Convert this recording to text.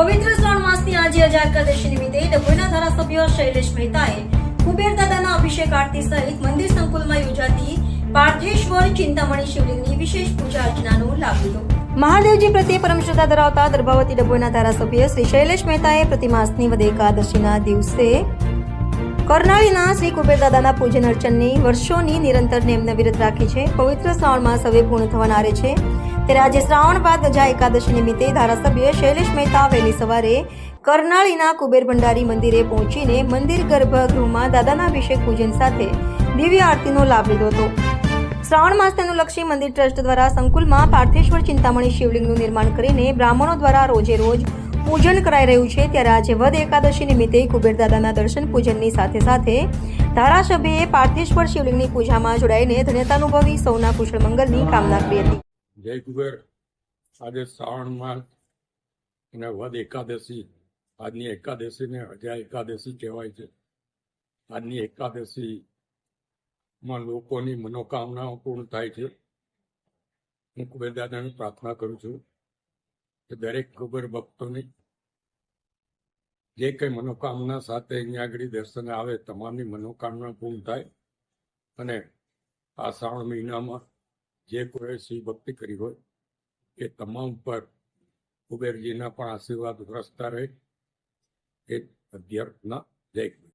પવિત્ર શ્રાવણ માસની આજે અજાર એકાદશી નિમિત્તે ડભોઈના ધારાસભ્ય શૈલેષ મહેતાએ કુબેર દાદાના અભિષેક આરતી સહિત મંદિર સંકુલમાં યોજાતી પાર્થેશ્વર ચિંતામણી શિવલિંગની વિશેષ પૂજા અર્ચનાનો લાભ લીધો. મહાદેવજી પ્રત્યે પરમ શ્રદ્ધા ધરાવતા દર્ભાવતી ડભોઈના ધારાસભ્ય શ્રી શૈલેષ મહેતાએ પ્રતિમાસની વદ એકાદશીના દિવસે કરનાળીના શ્રી કુબેરદાદાના પૂજન અર્ચનની વર્ષોની નિરંતર નેમને વિરત રાખી છે. પવિત્ર શ્રાવણ માસ પૂર્ણ થવાનારે છે. ત્યારે આજે શ્રાવણ બાદ ગજા એકાદશી નિમિત્તે ધારાસભ્ય શૈલેષ મહેતા વહેલી સવારે કરનાળીના કુબેર ભંડારી મંદિરે પહોંચીને મંદિર ગર્ભગૃહમાં દાદાના અભિષેક પૂજન સાથે દિવ્ય આરતીનો લાભ લીધો હતો. શ્રાવણ માસને અનુલક્ષી મંદિર ટ્રસ્ટ દ્વારા સંકુલમાં પાર્થેશ્વર ચિંતામણી શિવલિંગનું નિર્માણ કરીને બ્રાહ્મણો દ્વારા રોજે રોજ પૂજન કરાઈ રહ્યું છે ત્યારે આજે વદ એકાદશી નિમિત્તે કુબેરદાદાના દર્શન પૂજનની સાથે સાથે ધારાસભ્યએ પાર્થેશ્વર શિવલિંગની પૂજામાં જોડાઈને ધન્યતા અનુભવી સૌના કુશળ મંગલની કામના કરી હતી. જય કુબેર. આજે શ્રાવણ માસ અને વદ એકાદશી, આજની એકાદશીને અજા એકાદશી કહેવાય છે. આજની એકાદશીમાં લોકોની મનોકામનાઓ પૂર્ણ થાય છે. હું કુબેરદાદાને પ્રાર્થના કરું છું. કે દરેક ગોબર ભક્તોની. જે કંઈ મનોકામના સાથે અહીંયા આગળ દર્શન આવે, તમામની મનોકામના પૂર્ણ થાય. અને આ શ્રાવણ મહિનામાં જે કોઈ શ્રી ભક્તિ કરી હોય, એ તમામ પર કુબેરજીના પણ આશીર્વાદ વરસતા રહે. એ અધ્યર્થના જય